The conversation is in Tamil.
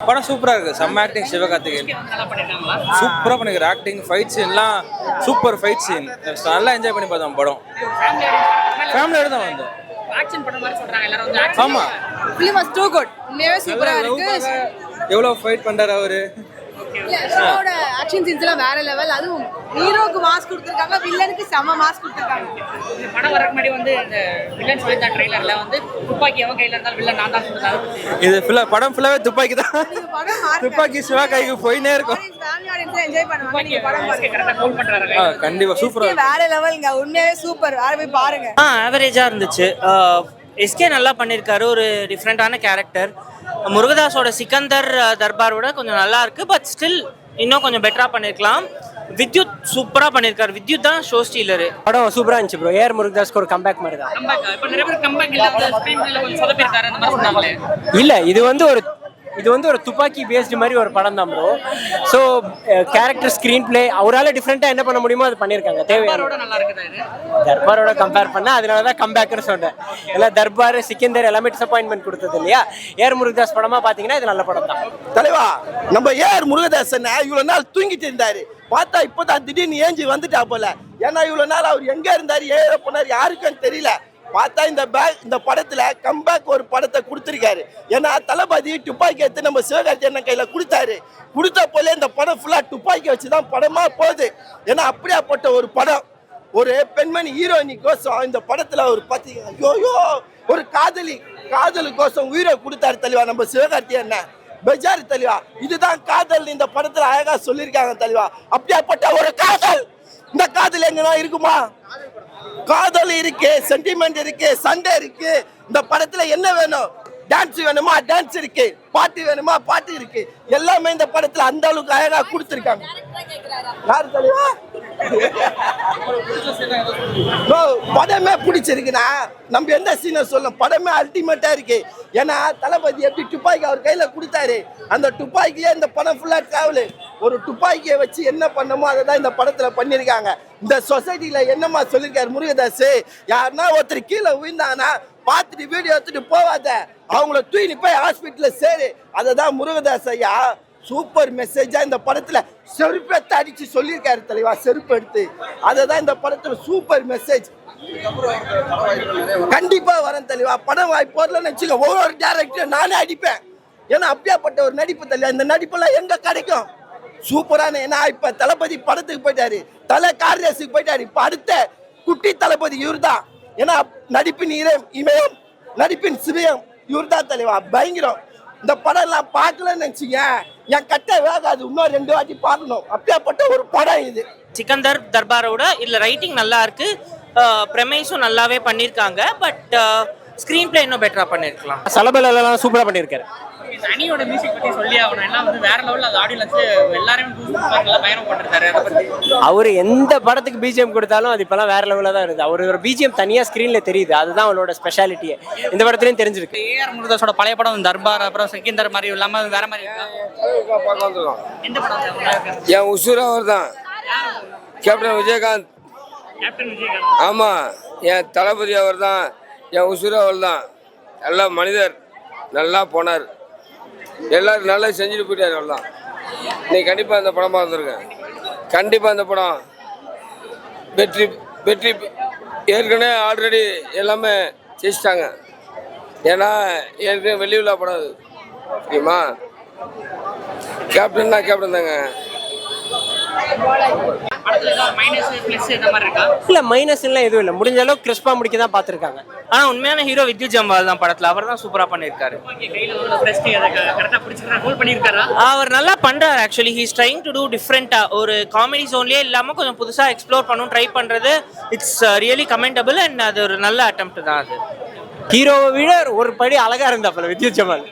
படம் சூப்பரா இருக்கு. செம்ம ஆக்டிங் சிவகார்த்திகேயன். நல்லா பண்ணிருக்காங்களா சூப்பரா பண்ணிருக்காரு ஆக்டிங் ஃபைட் சீன்லாம் சூப்பர் ஃபைட் சீன் நல்லா என்ஜாய் பண்ணி பார்த்தோம் படம். ஃபேமிலியோட தான் வந்தோம். ஆக்ஷன் படம் மாதிரி சொல்றாங்க எல்லாரும் வந்து action ஆமா. ஃபிலிம் வாஸ் டூ குட் உண்மையாவே சூப்பரா இருக்கு. எவ்வளோ ஃபைட் பண்றாரு அவரு? ஷோட ஆக்ஷன் சீன்ஸ் எல்லாம் வேற லெவல் அதுவும் ஹீரோக்கு மாஸ்க் கொடுத்துருக்காங்க வில்லனுக்கு செம மாஸ்க் கொடுத்துருக்காங்க. இந்த படம் வரக்கு முன்னாடி வந்து இந்த வில்லன் சொல்லியிருந்த ட்ரெய்லர்ல வந்து துப்பாக்கி எவன் கையில இருந்தாலும் வில்லன் நான் தான் பத்தி இது ஃபுல்லா படம் ஃபுல்லாவே துப்பாக்கி தான். துப்பாக்கி சிவா கைக்கு போயினே இருக்கும். கண்டிப்பா. சூப்பரா வேற லெவல்ங்க உண்மையாவே சூப்பர் வேற போய் பாருங்க. ஆ ஆவரேஜாக இருந்துச்சு. எஸ்கே நல்லா பண்ணியிருக்காரு ஒரு டிஃப்ரெண்ட்டான கேரக்டர் முருகதாஸோட சிக்கந்தர் தர்பாரோட கொஞ்சம் நல்லா இருக்கு பட் ஸ்டில் இன்னும் கொஞ்சம் பெட்டராக பண்ணியிருக்கலாம் வித்யுத் சூப்பராக பண்ணியிருக்காரு வித்யுத் தான் ஷோ ஸ்டீலரு படம் சூப்பரா இருந்துச்சு ப்ரோ ஏஆர் முருகதாஸ்க்கு ஒரு கம்பேக் மாதிரி தான். இல்ல இது வந்து ஒரு இது வந்து ஒரு துப்பாக்கி பேஸ்டு மாதிரி ஒரு படம் தான் bro so character screen play அவரால் டிஃப்ரெண்ட்டாக என்ன பண்ண முடியுமோ அது பண்ணியிருக்காங்க. தேவையான தர்பாரோட நல்லா இருக்குதா இது? தர்பாரோட கம்பேர் பண்ணா அதனால தான் கம்பேக்னு சொன்னேன். எல்லாம் தர்பார் சிக்கந்தர் எல்லாமே டிசப்பாயின்மெண்ட் கொடுத்தது இல்லையா? ஏஆர் முருகதாஸ் படமா பார்த்தீங்கன்னா இது நல்ல படம் தான். தலைவா நம்ம ஏஆர் முருகதாசன் இவ்வளவு நாள் தூங்கிட்டு இருந்தாரு. பார்த்தா இப்போதான் திடீர்னு ஏஞ்சி வந்துட்டா போல. ஏன்னா இவ்வளவு நாள் அவர் எங்க இருந்தாரு ஏற போனார் யாருக்கும் தெரியல. பார்த்தா இந்த பேக் இந்த படத்தில் கம்பேக் ஒரு படத்தை கொடுத்துருக்காரு. ஏன்னா தளபதி துப்பாக்கி எடுத்து நம்ம சிவகார்த்தி அண்ணன் கையில் கொடுத்தாரு. கொடுத்த போல இந்த படம் ஃபுல்லாக துப்பாக்கி வச்சு தான் படமாக போகுது. ஏன்னா அப்படியாப்பட்ட ஒரு படம். ஒரு பெண்மணி ஹீரோயினி கோசம் இந்த படத்தில் ஒரு பார்த்தீங்கன்னா ஐயோயோ ஒரு காதலி. காதலுக்கோசம் உயிரை கொடுத்தாரு தெளிவா நம்ம சிவகார்த்தி அண்ணன். பெஜாரு தெளிவா. இதுதான் காதல் இந்த படத்தில் அழகாக சொல்லியிருக்காங்க தெளிவா. அப்படியாப்பட்ட ஒரு காதல். இந்த காதல் எங்கன்னா இருக்குமா? காதல் இருக்கு சென்டிமெண்ட் இருக்கு சண்டை இருக்கு இந்த படத்துல என்ன வேணும்? டான்ஸ் வேணுமா? டான்ஸ் இருக்கு. பாட்டு வேணுமா? பாட்டு இருக்கு. எல்லாமே இந்த படத்துல அந்த அளவுக்கு அழகா கொடுத்துருக்காங்க. யார் தலைவா? படமே பிடிச்சிருக்குண்ணா நம்ம எந்த சீனை சொல்லும்? படமே அல்டிமேட்டா இருக்கு. ஏன்னா தளபதி எப்படி துப்பாக்கி அவர் கையில கொடுத்தாரு. அந்த துப்பாக்கியே இந்த படம் ஃபுல்லா டிராவல் ஒரு துப்பாக்கியை வச்சு என்ன பண்ணமோ அதை தான் இந்த படத்தில் பண்ணியிருக்காங்க. இந்த சொசைட்டியில் என்னம்மா சொல்லியிருக்காரு முருகதாஸ் யாருன்னா ஒருத்தர் கீழே விழுந்தானா பார்த்துட்டு வீடியோ எடுத்துட்டு போவாத அவங்கள தூக்கி போய் ஹாஸ்பிட்டலில் சேரு. அதை தான் முருகதாஸ் ஐயா சூப்பர் மெசேஜா இந்த படத்தில் செருப்பு அடித்து சொல்லியிருக்காரு தலைவா செருப்பு எடுத்து அதை தான் இந்த படத்தில் சூப்பர் மெசேஜ் கண்டிப்பாக வரேன் தலைவா. படம் வாய்ப்பு வரலன்னு வச்சுக்க ஒவ்வொரு டேரக்டரும் நானே அடிப்பேன். ஏன்னா அப்படியாப்பட்ட ஒரு நடிப்பு தலைவா. இந்த நடிப்பெல்லாம் எங்கே கிடைக்கும்? சூப்பரான ஏன்னா இப்ப தளபதி படத்துக்கு போயிட்டாரு. தலை கார் ரேஸுக்கு போயிட்டாரு. இப்ப அடுத்த குட்டி தளபதி இவர்தான். ஏன்னா நடிப்பின் இரம் இமயம் நடிப்பின் சிவயம் இவர்தான் தலைவா. பயங்கரம். இந்த படம் எல்லாம் பார்க்கலன்னு நினச்சிங்க. என் கட்டை வேகாது இன்னும் ரெண்டு வாட்டி பார்க்கணும். அப்படியாப்பட்ட ஒரு படம் இது. சிக்கந்தர் தர்பாரோட இதில் ரைட்டிங் நல்லா இருக்கு. ப்ரெமைஸும் நல்லாவே பண்ணியிருக்காங்க. பட் ஸ்க்ரீன் பிளே இன்னும் பெட்டராக பண்ணியிருக்கலாம் சலபலெல்லாம் சூப்பரா பண்ணியிருக்காரு இந்த அணியோட மியூசிக் பத்தி சொல்லி ஆகணும். எல்லாம் வந்து வேற லெவல்ல அது ஆடியோ லன்ச்சு எல்லாரையும் பயணம் பண்ணிருக்காரு அதை பத்தி. அவர் எந்த படத்துக்கு பிஜிஎம் கொடுத்தாலும் அது இப்பெல்லாம் வேற லெவலில் தான் இருக்குது அவர் ஒரு பிஜிஎம் தனியா ஸ்க்ரீன்ல தெரியுது. அதுதான் அவரோட ஸ்பெஷாலிட்டியே இந்த படத்துலயும் தெரிஞ்சிருக்கு. ஏஆர் முருகதாஸோட பழைய படம் தர்பார் அப்புறம் செகந்தர் மாதிரி இல்லாம வேற மாதிரி எந்த படம்? என் உசுர் அவர் தான். கேப்டன் விஜயகாந்த். கேப்டன் விஜயகாந்த். ஆமாம் என் தளபதி அவர் தான். என் உசுர் அவள் தான் நல்லா மனிதர். நல்லா போனார். எல்லோரும் நல்லா செஞ்சுட்டு போயிட்டார் அவள் தான் நீ கண்டிப்பாக அந்த படமாக வந்திருக்கேன் கண்டிப்பாக இந்த படம். வெற்றி வெற்றி ஏற்கனவே ஆல்ரெடி எல்லாமே ஜெயிச்சிட்டாங்க. ஏன்னா ஏற்கனவே வெளியுலா படம் அது. தெரியுமா? கேப்டன்னா கேப்டன் தாங்க. மைனஸ் பிளஸ் இந்த மாதிரி இருக்கா? இல்ல மைனஸ் எல்லாம் எதுவும் இல்லை. முடிஞ்ச அளவுக்கு கிறிஸ்பா முடிக்க தான் பார்த்துருக்காங்க. ஆனால் உண்மையான ஹீரோ வித்யுத் ஜம்வால் தான் படத்தில். அவர் தான் ஹோல்ட் பண்ணிருக்காரா அவர் நல்லா பண்றாரு actually he's trying to do டிஃப்ரெண்டா ஒரு காமெடி ஜோன்லயே இல்லாம கொஞ்சம் புதுசா எக்ஸ்ப்ளோர் பண்ணும் ட்ரை பண்றது இட்ஸ் ரியலி கமெண்டபிள் அண்ட் அது ஒரு நல்ல அட்டம்ப்ட் தான் அது. ஹீரோவை விட ஒரு படி அழகா இருந்தாப்புல வித்யுத் ஜமால்